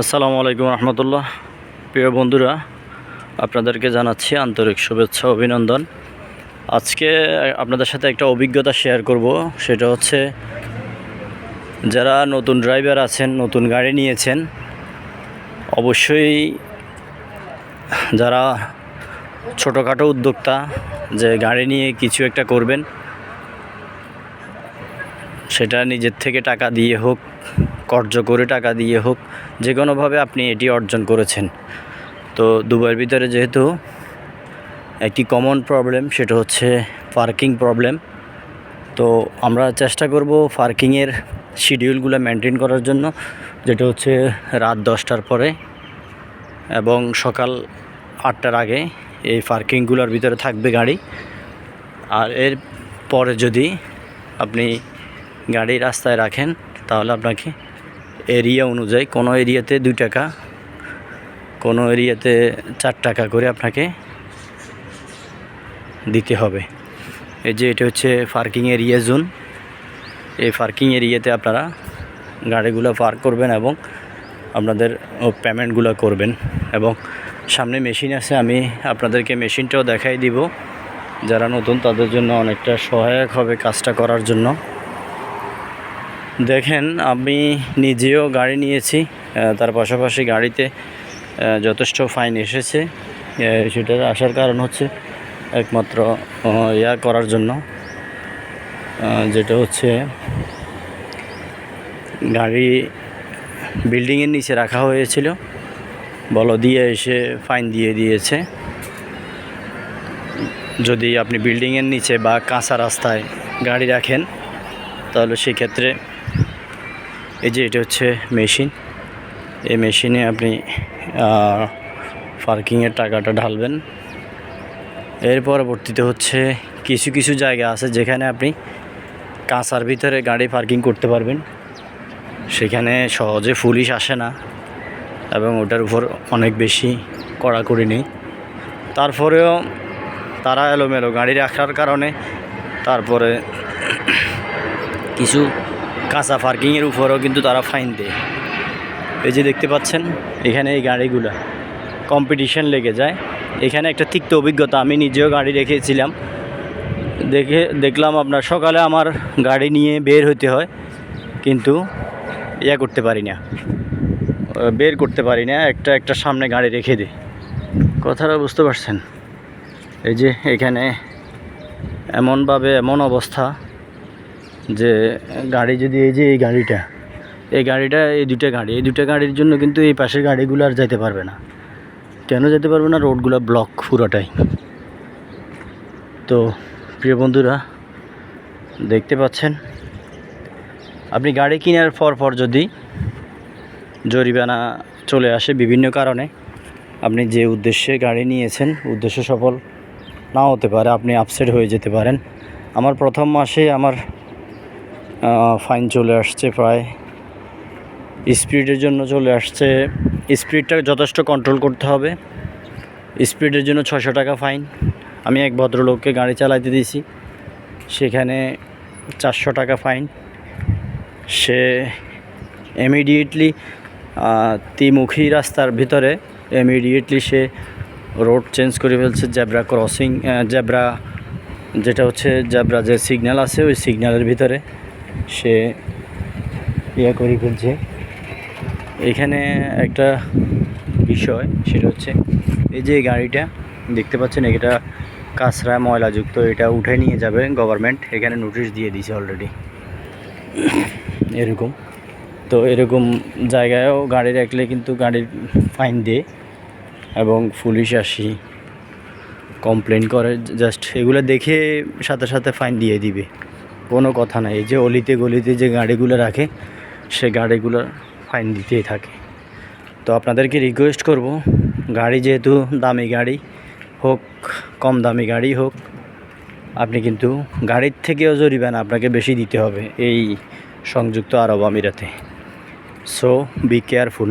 আসসালামু আলাইকুম রহমতুল্লাহ। প্রিয় বন্ধুরা, আপনাদেরকে জানাচ্ছি আন্তরিক শুভেচ্ছা, অভিনন্দন। আজকে আপনাদের সাথে একটা অভিজ্ঞতা শেয়ার করব, সেটা হচ্ছে যারা নতুন ড্রাইভার আছেন, নতুন গাড়ি নিয়েছেন, অবশ্যই যারা ছোটোখাটো উদ্যোক্তা যে গাড়ি নিয়ে কিছু একটা করবেন, সেটা নিজের থেকে টাকা দিয়ে হোক কর্য করে টাকা দিয়ে হোক, যে কোনোভাবে আপনি এটি অর্জন করেছেন। তো দুবাইয়ের ভিতরে যেহেতু একটি কমন প্রবলেম সেটা হচ্ছে পার্কিং প্রবলেম তো আমরা চেষ্টা করব পার্কিংয়ের শিডিউলগুলো মেনটেন করার জন্য, যেটা হচ্ছে রাত দশটার পরে এবং সকাল আটটার আগে এই পার্কিংগুলোর ভিতরে থাকবে গাড়ি। আর এর পরে যদি আপনি গাড়ি রাস্তায় রাখেন, তাহলে আপনাকে এরিয়া অনুযায়ী কোনো এরিয়াতে দুই টাকা, কোনো এরিয়াতে চার টাকা করে আপনাকে দিতে হবে। এই যে এটা হচ্ছে পার্কিং এরিয়া জোন এই পার্কিং এরিয়াতে আপনারা গাড়িগুলো পার্ক করবেন এবং আপনাদের পেমেন্টগুলো করবেন। এবং সামনে মেশিন আছে, আমি আপনাদেরকে মেশিনটাও দেখাই দিব। যারা নতুন, তাদের জন্য অনেকটা সহায়ক হবে কাজটা করার জন্য। দেখেন, আমি নিজেও গাড়ি নিয়েছি তার পাশাপাশি গাড়িতে যথেষ্ট ফাইন এসেছে। সেটার আসার কারণ হচ্ছে একমাত্র ইয়া করার জন্য। যেটা হচ্ছে, গাড়ি বিল্ডিংয়ের নিচে রাখা হয়েছিল। বল দিয়ে এসে ফাইন দিয়ে দিয়েছে। যদি আপনি বিল্ডিংয়ের নিচে বা কাঁচা রাস্তায় গাড়ি রাখেন, তাহলে সেক্ষেত্রে এই যে এটা হচ্ছে মেশিন। এই মেশিনে আপনি পার্কিংয়ের টাকাটা ঢালবেন। এর পরবর্তীতে হচ্ছে কিছু কিছু জায়গা আছে যেখানে আপনি কাঁচার ভিতরে গাড়ি পার্কিং করতে পারবেন। সেখানে সহজে পুলিশ আসে না এবং ওটার উপর অনেক বেশি কড়াকড়ি নেই। তারপরেও তারা এলোমেলো গাড়ি রাখার কারণে তারপরে কিছু কাঁচা পার্কিংয়ের উপরেও কিন্তু তারা ফাইন দেয়। এই যে দেখতে পাচ্ছেন, এখানে এই গাড়িগুলো কম্পিটিশন লেগে যায়। এখানে একটা তিক্ত অভিজ্ঞতা, আমি নিজেও গাড়ি রেখেছিলাম। দেখে, দেখলাম আপনার সকালে আমার গাড়ি নিয়ে বের হতে হয়, কিন্তু ইয়া করতে পারি না। বের করতে পারি না, একটা একটা সামনে গাড়ি রেখে দিই। কথাটা বুঝতে পারছেন? এই যে এখানে এমনভাবে এমন অবস্থা। যে গাড়ি যদি এই যে এই গাড়িটা এই গাড়িটা এই দুইটা গাড়ি, এই দুইটা গাড়ির জন্য কিন্তু এই পাশের গাড়িগুলো আর যেতে পারবে না। কেন যেতে পারবে না? রোডগুলো ব্লক পুরোটাই। তো প্রিয় বন্ধুরা, দেখতে পাচ্ছেন? আপনি গাড়ি কেনার পর পর যদি জরিমানা চলে আসে বিভিন্ন কারণে, আপনি যে উদ্দেশ্যে গাড়ি নিয়েছেন, উদ্দেশ্য সফল নাও হতে পারে, আপনি আপসেট হয়ে যেতে পারেন। আমার প্রথম মাসে আমার ফাইন চলে আসছে প্রায়। স্পিডের জন্য চলে আসছে। স্পিডটা যথেষ্ট কন্ট্রোল করতে হবে। স্পিডের জন্য ছশো টাকা ফাইন আমি এক ভদ্রলোককে গাড়ি চালাতে দিয়েছি। সেখানে চারশো টাকা ফাইন সে ইমিডিয়েটলি ত্রিমুখী রাস্তার ভিতরে ইমিডিয়েটলি সে রোড চেঞ্জ করে ফেলছে জ্যাবরা ক্রসিং জ্যাবরা যেটা হচ্ছে জ্যাবরা যে সিগন্যাল আছে, ওই সিগন্যালের ভিতরে। সে ইয়া করে ফেলছে। এখানে একটা বিষয়, সেটা হচ্ছে এই যে গাড়িটা, দেখতে পাচ্ছেন, এটা কাঁচরা ময়লাযুক্ত এটা উঠে নিয়ে যাবে গভর্নমেন্ট এখানে নোটিশ দিয়ে দিয়েছে অলরেডি এরকম। তো এরকম জায়গায়ও গাড়ি রাখলে কিন্তু গাড়ির ফাইন দেয় এবং পুলিশ আসি কমপ্লেন করে জাস্ট এগুলো দেখে সাথে সাথে ফাইন দিয়ে দিবে। কোনো কথা নাই। এই যে অলিতে গলিতে যে গাড়িগুলো রাখে, সে গাড়িগুলো ফাইন দিতেই থাকে। তো আপনাদেরকে রিকোয়েস্ট করব, গাড়ি যেহেতু দামি গাড়ি হোক, কম দামি গাড়ি হোক, আপনি কিন্তু গাড়ির থেকেও জরিমানা আপনাকে বেশি দিতে হবে এই সংযুক্ত আরব আমিরাতে। So be careful